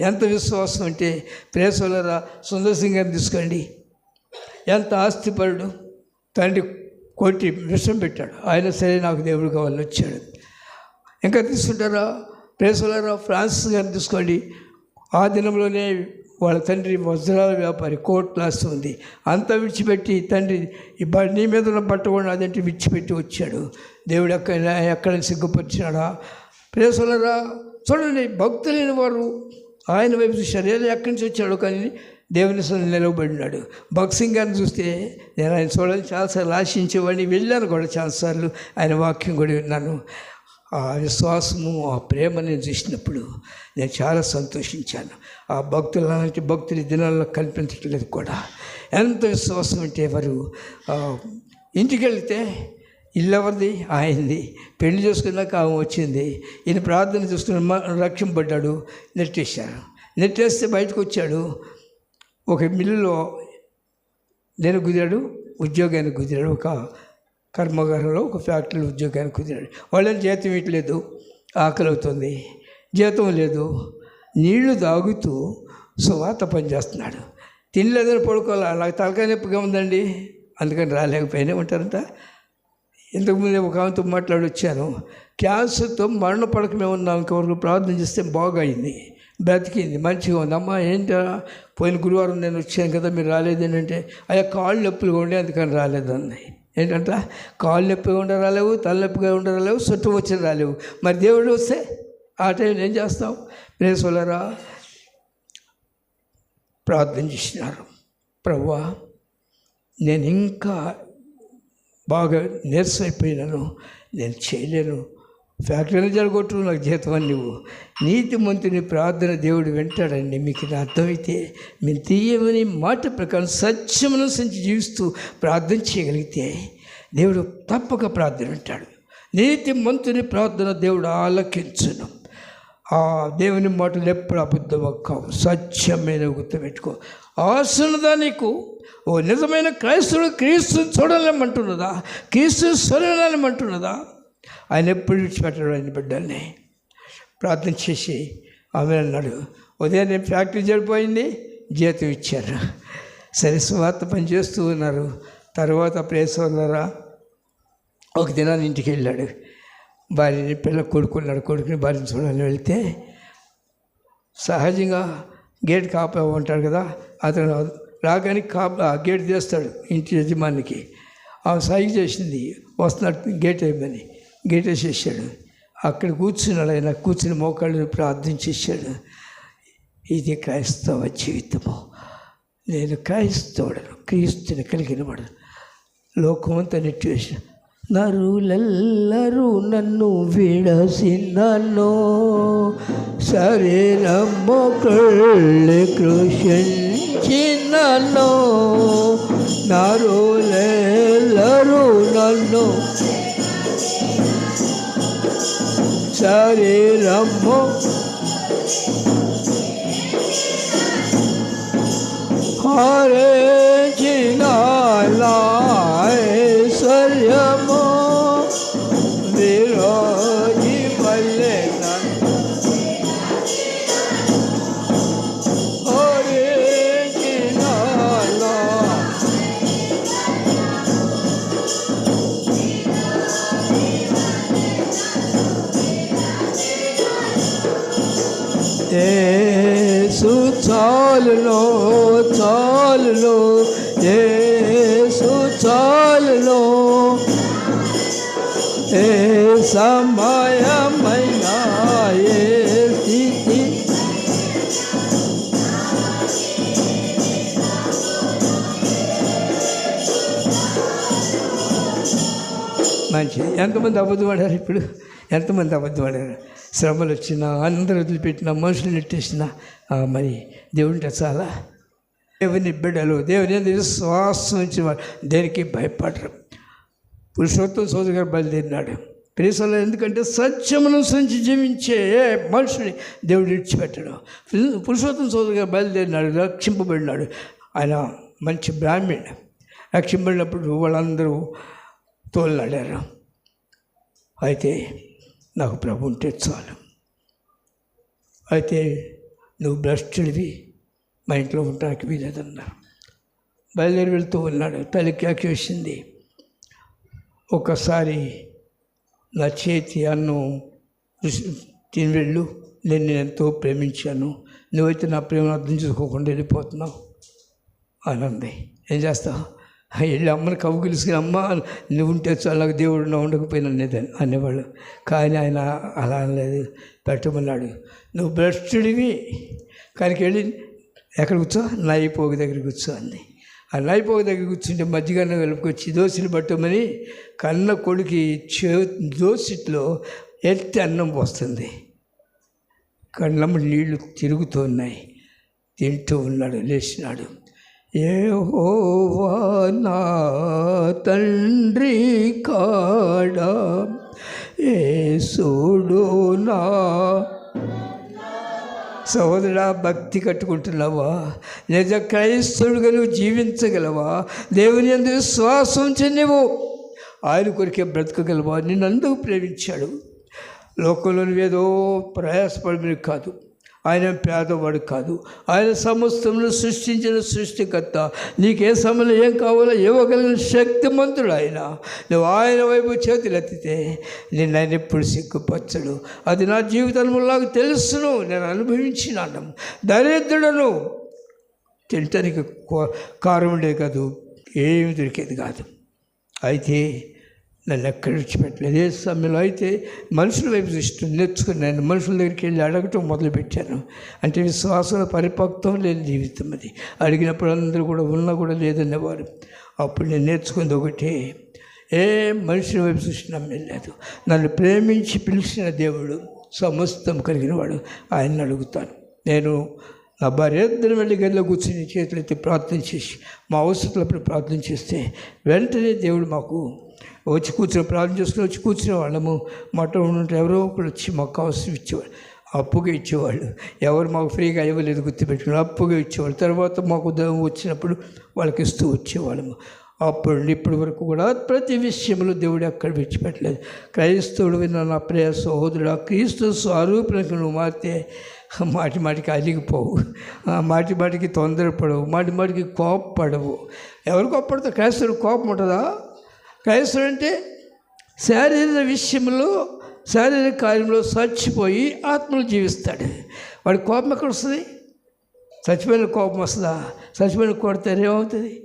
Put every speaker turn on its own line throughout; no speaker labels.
ఎంత విశ్వాసం అంటే ప్రేసలరా సుందర్ సింగ్ గారిని తీసుకోండి. ఎంత ఆస్తిపరుడు తండ్రి కొట్టి విషం పెట్టాడు. ఆయన సరే నాకు దేవుడు కావాలని వచ్చాడు. ఇంకా తీసుకుంటారా? ప్రేసలరా ఫ్రాన్సిస్ గారిని తీసుకోండి. ఆ దినంలోనే వాళ్ళ తండ్రి వజ్రాల వ్యాపారి కోట్ క్లాస్ ఉంది. అంతా విడిచిపెట్టి తండ్రి బ నీ మీద ఉన్న బట్ట కూడా అదంటే విడిచిపెట్టి వచ్చాడు. దేవుడు ఎక్కడ ఎక్కడ సిగ్గుపరిచినాడా? ప్రేసలరా చూడండి భక్తులైన వారు ఆయన వైపు చూశారు ఏదో ఎక్కడి నుంచి వచ్చాడు? కానీ దేవుని సన్నిధిలో నిలవబడినాడు భక్సింగ్ గారిని చూస్తే నేను ఆయన చూడాలని చాలాసార్లు ఆశించేవాడిని వెళ్ళాను కూడా చాలాసార్లు. ఆయన వాక్యం కూడా విన్నాను. ఆ విశ్వాసము ఆ ప్రేమ నేను చూసినప్పుడు నేను చాలా సంతోషించాను. ఆ భక్తులు అలాంటి భక్తులు దినాల్లో కనిపించట్లేదు కూడా. ఎంత విశ్వాసం అంటే వారు ఇంటికి వెళితే ఇల్లు ఎవరిది ఆయనది. పెళ్ళి చేసుకున్నాక ఆమె వచ్చింది. ఈయన ప్రార్థన చూసుకుని రక్షింపడ్డాడు నెట్టేశారు. నెట్టేస్తే బయటకు వచ్చాడు. ఒక మిల్లులో నేను కుదిరాడు ఉద్యోగానికి కుదిరాడు ఒక కర్మగారంలో ఒక ఫ్యాక్టరీలో ఉద్యోగానికి కుదిరాడు వాళ్ళని జీతం ఇట్లేదు ఆకలి అవుతుంది జీతం లేదు. నీళ్ళు తాగుతూ సువాత పనిచేస్తున్నాడు. తినలేదని పడుకోవాలి? నాకు తలకాయ నొప్పిగా ఉందండి. అందుకని రాలేకపోయినా ఉంటారంట. ఇంతకుముందే ఒక ఆమెతో మాట్లాడి వచ్చాను క్యాన్సర్తో మరణ పడకమే ఉన్నాం. ఇంకొకరికి ప్రార్థన చేస్తే బాగయింది. బ్రతికింది. మంచిగా ఉంది. అమ్మ ఏంటా పోయిన గురువారం నేను వచ్చాను కదా మీరు రాలేదేనంటే అయ్యా కాళ్ళు నొప్పులుగా ఉండే అందుకని రాలేదండి ఏంటంట? కాళ్ళు నొప్పిగా ఉండ రాలేవు తలనొప్పిగా ఉండ రాలేవు చుట్టం వచ్చి రాలేవు. మరి దేవుడు వస్తే ఆ టైం ఏం చేస్తావు? ప్రేసోలరా ప్రార్థన చేసినారు. ప్రభువా నేను ఇంకా బాగా నీరసైపోయినాను నేను చేయలేను. ఫ్యాక్టరీలో జరగొట్టు నాకు జీతం అని నువ్వు నీతి మంతుని ప్రార్థన దేవుడు వింటాడండి. మీకు ఇది అర్థమైతే మేము తీయమని మాట ప్రకారం సత్యమును సంచి జీవిస్తూ ప్రార్థన చేయగలిగితే దేవుడు తప్పక ప్రార్థన వింటాడు. నీతి మంతుని ప్రార్థన దేవుడు ఆలకించును. ఆ దేవుని మాటలు ఎప్పుడు అబద్ధం కావు సత్యమైన గుర్తుపెట్టుకో ఆశనుదా నీకు? ఓ నిజమైన క్రైస్తవుడు క్రీస్తుని చూడలేమంటున్నదా క్రీస్తు స్వరణాలమంటున్నదా ఆయన ఎప్పుడు విడిచిపెట్టడు ఆయన బిడ్డల్ని. ప్రార్థన చేసి ఆమె అన్నాడు. ఉదయం నేను ఫ్యాక్టరీ జరిపోయింది జీతం ఇచ్చారు. సరే స్వార్థ పని చేస్తూ ఉన్నారు. తర్వాత ప్రేస్ ఉన్నారా ఒక దినాన్ని ఇంటికి వెళ్ళాడు. భార్యని పిల్ల కొడుకున్నాడు కొడుకుని భార్యని చూడాలని వెళ్తే సహజంగా గేట్ కాపా ఉంటాడు కదా అతను రాగానే కాప ఆ గేట్ చేస్తాడు ఇంటి యజమానికి. ఆమె సైగ చేసింది వస్తున్నాడు గేట్ వేయమని. గేట్ వేసేసాడు. అక్కడ కూర్చున్నాడు ఆయన కూర్చుని మోకాళ్ళు ప్రార్థించేసాడు ఇది క్రైస్తవ జీవితము. నేను క్రైస్తవుడను క్రీస్తుని కలిగిన వాడు. లోకమంతా నెట్టివేసిన నరులెల్లరూ నన్ను విడసినో శరీరము కళ్ళు కృషించినను. నరులెల్లరూ నన్ను శరీరము హరే ఏసు చాలులో చాలులో ఏసు చాలులో. ఏ సమయమైనా ఏ స్థితి. మంచి ఎంతమంది అబద్ధం ఆడారు ఇప్పుడు? ఎంతమంది అబద్ధం ఆడారు? శ్రమలు వచ్చినా అందరూ వదిలిపెట్టినా మనుషులు నెట్టేసినా మరి దేవుంటే చాలా దేవుని బిడ్డలు దేవుని విశ్వాసం ఉంచిన దేనికి భయపడరు. పురుషోత్తం సోదరు గారు బయలుదేరినాడు. ప్రేసలో ఎందుకంటే సత్యమును సంచి జీవించే మనుషుని దేవుడు విడిచిపెట్టడం. పురుషోత్తం సోదరు గారు బయలుదేరినాడు రక్షింపబడినాడు. ఆయన మంచి బ్రాహ్మణ్ రక్షింపబడినప్పుడు వాళ్ళందరూ తోలనాడారు అయితే నాకు ప్రభు ఉంటే చాలు. అయితే నువ్వు భ్రష్టుడివి మా ఇంట్లో ఉండడానికి వీలేదన్నారు బయలుదేరి వెళ్తూ ఉన్నాడు. తల్లికి వచ్చింది ఒకసారి నా చేతి అన్నం తిని వెళ్ళు. నేను నేను ఎంతో ప్రేమించాను. నువ్వైతే నా ప్రేమను అర్థం చేసుకోకుండా వెళ్ళిపోతున్నావు అని అంది. ఏం చేస్తావు? వెళ్ళి అమ్మని కవుగిలుసుకుని అమ్మ నువ్వు ఉంటే చాలా నాకు దేవుడు నా ఉండకపోయినా అనేది అనేవాళ్ళు. కానీ ఆయన అలా అనలేదు పెట్టమన్నాడు. నువ్వు భ్రష్టుడివి కానీ వెళ్ళి ఎక్కడ కూర్చో నాయిపోగు దగ్గర కూర్చో అంది. ఆ నాయిపోగు దగ్గర కూర్చుంటే మధ్యగానే వెలుపుకొచ్చి దోశలు పట్టమని కన్న కొడుకి చే దోసిట్లో ఎత్తి అన్నం పోస్తుంది. కళ్ళమ్మ నీళ్ళు తిరుగుతున్నాయి తింటూ ఉన్నాడు లేచినాడు. ఏహోవా నా తండ్రి కాడా? ఏసుడు నా. సహోదరా భక్తి కట్టుకుంటున్నావా? నిజ క్రైస్తవుడుగా నువ్వు జీవించగలవా? దేవుని అందు విశ్వాసం నువ్వు ఆయన కొరికే బ్రతకగలవా? నిన్ను అందుకు ప్రేమించాడు లోకంలో నువ్వేదో ప్రయాసపడమే కాదు. ఆయన పేదవాడు కాదు. ఆయన సమస్తమును సృష్టించిన సృష్టికర్త. నీకే సమయంలో ఏం కావాలో ఇవ్వగలిగిన శక్తిమంతుడు ఆయన. నువ్వు ఆయన వైపు చేతులు ఎత్తితే నేను ఆయన ఎప్పుడు సిగ్గుపరచడు. అది నా జీవితంలో నాకు తెలుసును. నేను అనుభవించినాను. దరిద్రుడను తినటానికి కారం ఉండే కాదు. ఏమి దొరికేది కాదు. అయితే నన్ను ఎక్కడ విడిచిపెట్టలేదు. ఏ సమయంలో అయితే మనుషుల వైపు దృష్టి నేర్చుకున్నాను మనుషుల దగ్గరికి వెళ్ళి అడగటం మొదలుపెట్టాను. అంటే విశ్వాసంలో పరిపక్వం లేని జీవితం అది. అడిగినప్పుడు అందరూ కూడా ఉన్నా కూడా లేదనేవారు. అప్పుడు నేను నేర్చుకుంది ఒకటే ఏ మనుషుల వైపు దృష్టి నమ్మలేదు. నన్ను ప్రేమించి పిలిచిన దేవుడు సమస్తం కలిగిన వాడు ఆయన్ని అడుగుతాను. నేను నా భార్య ఇద్దరు వెళ్ళి గదిలో కూర్చుని చేతులైతే ప్రార్థన చేసి మా అవసరతలప్పుడు ప్రార్థన చేస్తే వెంటనే దేవుడు మాకు వచ్చి కూర్చొని ప్రార్థన చేసుకుని వచ్చి కూర్చునే వాళ్ళము. మటం ఉంటే ఎవరో ఒకరు వచ్చి మాకు అవసరం ఇచ్చేవాళ్ళు అప్పుగా ఇచ్చేవాళ్ళు. ఎవరు మాకు ఫ్రీగా ఇవ్వలేదు గుర్తుపెట్టుకుని అప్పుగా ఇచ్చేవాళ్ళు. తర్వాత మాకు ఉద్యోగం వచ్చినప్పుడు వాళ్ళకి ఇస్తూ వచ్చేవాళ్ళము. అప్పుడు ఇప్పటి వరకు కూడా ప్రతి విషయంలో దేవుడు ఎక్కడ విడిచిపెట్టలేదు. క్రైస్తవుడు విన్న నా ప్రియ సహోదరుడు ఆ క్రీస్తు స్వరూపులకు నువ్వు మారితే మాటి మాటికి అలిగిపోవు మాటి మాటికి తొందరపడవు మాటి మాటికి కోపపడవు. ఎవరు కోపడతారు క్రైస్తవుడు కోపం ఉంటుందా? క్రైస్తవుడు అంటే శారీరక విషయంలో శారీరక కార్యంలో చచ్చిపోయి ఆత్మలు జీవిస్తాడు. వాడి కోపం ఎక్కడ వస్తుంది? చచ్చిపోయిన కోపం వస్తుందా? చచ్చిపోయిన కొడితే ఏమవుతుంది?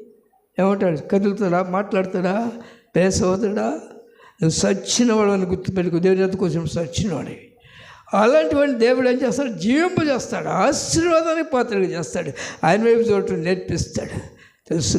ఏమంటాడు? కదులుతాడా? మాట్లాడతాడా? పేసవుతాడా నువ్వు సచ్చిన వాడు అని గుర్తుపెట్టుకో దేవుని ఎద్దు కోసం సచ్చిన అలాంటి వాడిని దేవుడు ఏం చేస్తాడు? జీవింపజేస్తాడు ఆశీర్వాదానికి పాత్రగా చేస్తాడు. ఆయన వైపు చూడటం నేర్పిస్తాడు. తెలుసు